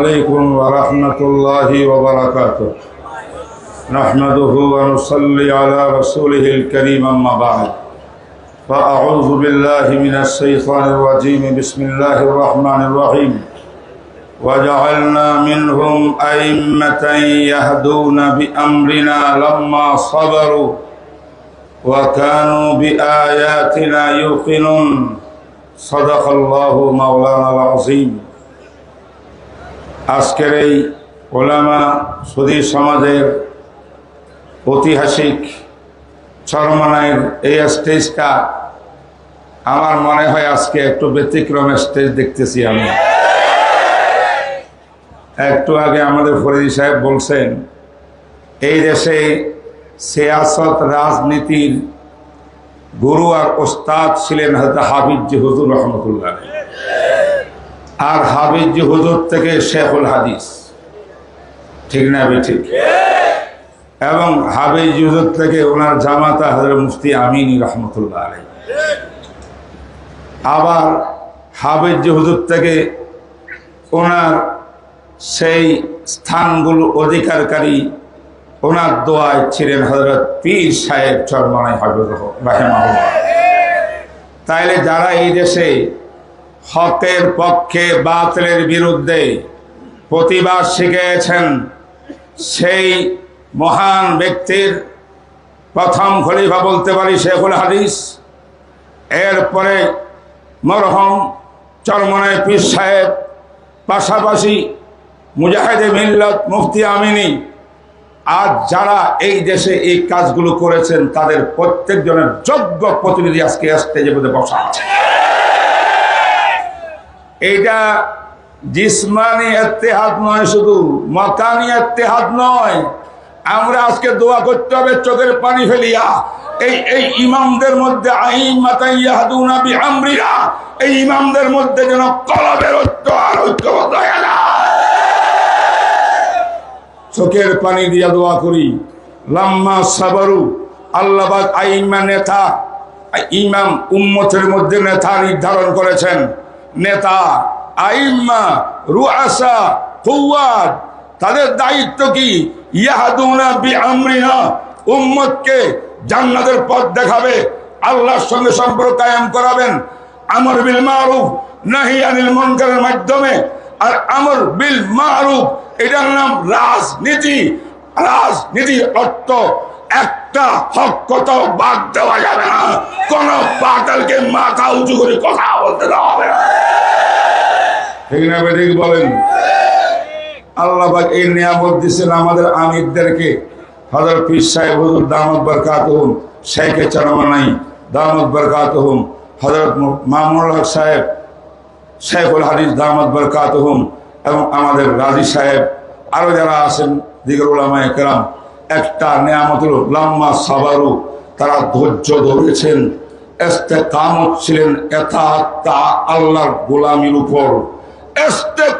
عليكم ورحمة الله وبركاته. نحمده ونصلي على رسوله الكريم أما بعد. فأعوذ بالله من الشيطان الرجيم. بسم الله الرحمن الرحيم. وجعلنا منهم أئمة يهدون بأمرنا لما صبروا وكانوا بآياتنا يوقنون. صدق الله مولانا العظيم. আজকের এই ওলামা সুদী সমাজের ঐতিহাসিক চরমানায়ের এই স্টেজটা আমার মনে হয় আজকে একটু ব্যতিক্রমের স্টেজ দেখতেছি আমি। একটু আগে আমাদের ফরিদি সাহেব বলছেন, এই দেশে সিয়াসত রাজনীতির গুরু আর ওস্তাদ ছিলেন হয়তো হাবিজ হুজুর রহমতুল্লাহ আর হাবিজ হুজুর থেকে শেখুল হাদিস। ঠিক না ঠিক? এবং হাবিজ হুজুর থেকে ওনার জামাতা হজরত মুফতি আমিনী রহমতুল্লাহ আলাই আবার হাবিজ হুজুর থেকে ওনার সেই স্থানগুলো অধিকারকারী ওনার দোয়ায় ছিলেন হজরত পীর সাহেব চরমানাই হাবিজ রাহেমাহুল্লাহ। তাইলে যারা এই দেশে হকের পক্ষে বাতিলের বিরুদ্ধে প্রতিবাদ শিখিয়েছেন সেই মহান ব্যক্তির। প্রথম খলিফা বলতে পারি শেখুল হাদিস। এরপরে মরহম চরমনায় পীর সাহেব, পাশাপাশি মুজাহিদে মিল্লত মুফতি আমিনী। আজ যারা এই দেশে এই কাজগুলো করেছেন, তাদের প্রত্যেকজনের যোগ্য প্রতিনিধি আজকে স্টেজের মধ্যে বসা আছে। এইটা জিসমানি এত্তেহাদ নয়, শুধু মকানি এত্তেহাদ নয়। আমরা আজকে দোয়া করতে হবে, চোখের পানি ফেলিয়া। এই এই ইমামদের মধ্যে বিহামরিরা এই ইমামদের মধ্যে যেন কলবের আর চোখের পানি দিয়া দোয়া করি। লাম্মা সাবারু আল্লাহবাদ আইমা নেতা, ইমাম উম্মতের মধ্যে নেতা নির্ধারণ করেছেন। নেতা, আইম্মা, রুআসা কুওয়াত তাদের দায়িত্ব কি? ইয়াহাদুনা বি আমরিনা উম্মতকে জান্নাতের পথ দেখাবে, আল্লাহর সঙ্গে সম্পর্ক কায়েম করাবেন। আমর বিল মারুফ, নাহি আনিল মুনকারের মাধ্যমে। আর আমর বিল মারুফ, এটার নাম রাজনীতি। রাজনীতি অর্থ একটা হক কথাও বাদ দেওয়া যাবে না। কোন বাতালকে মাথা উঁচু করে কথা বলতে দেওয়া হবে ঠিক না বেঠিক বলেন। আল্লাহ পাক এই নিয়ামত দিচ্ছেন আমাদের আমিরদেরকে। হজর পীর সাহেব হুজুর দামদ বরকাত হুম শেখে চরমানাই দামদ বরকাত হুম। হজরত মামুল হক সাহেব, শেখুল হাদিস দামদ বরকাত হুম এবং আমাদের রাজি সাহেব, আরও যারা আছেন, দিগর উলামা একরাম একটা নিয়ামত হলো লাম্মা সাবারু, তারা ধৈর্য ধরেছেন কামত ছিলেন এতা আল্লাহর গোলামির উপর।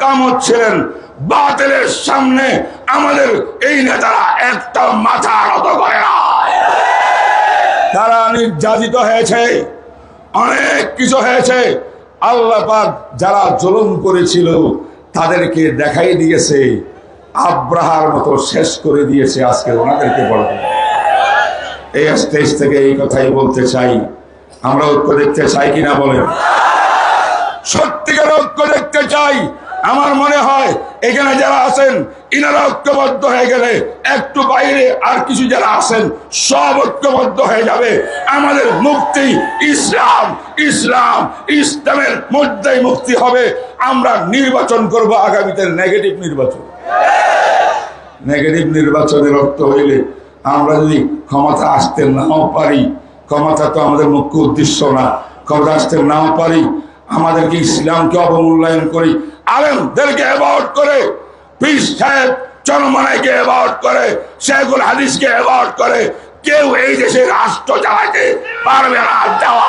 কামত ছিলেন বাতিলের সামনে আমাদের এই নেতারা একটা মাথা নত করে না। তারা নির্যাতিত হয়েছে, অনেক কিছু হয়েছে। আল্লাহ পাক যারা জুলুম করেছিল, তাদেরকে দেখাই দিয়েছে। আব্রাহার মতো শেষ করে দিয়েছে আজকে ওনাদেরকে বড় এই স্টেজ থেকে এই কথাই বলতে চাই। আমরা ঐক্য দেখতে চাই কিনা বলেন? সত্যিকার ঐক্য দেখতে চাই। আমার মনে হয় এখানে যারা আছেন, ইনারা ঐক্যবদ্ধ হয়ে গেলে একটু বাইরে আর কিছু যারা আছেন, সব ঐক্যবদ্ধ হয়ে যাবে। আমাদের মুক্তি ইসলাম ইসলাম ইসলামের মধ্যেই মুক্তি হবে। আমরা নির্বাচন করব আগামীতে নেগেটিভ নির্বাচন। নেগেটিভ নির্বাচনের অর্থ হইলে আমরা যদি ক্ষমতা আসতে নাও পারি, ক্ষমতা তো আমাদের মুখ্য উদ্দেশ্য না। ক্ষমতা আসতে নাও পারি আমাদেরকে ইসলামকে অবমূল্যায়ন করি। আলেমদেরকে অ্যাভয়েড করে। পিস সাহেব চরমানাইকে অ্যাভয়েড করে। শেখুল হাদিসকে অ্যাভয়েড করে। কেউ এই দেশে রাষ্ট্র চালাতে পারবে না। দেওয়া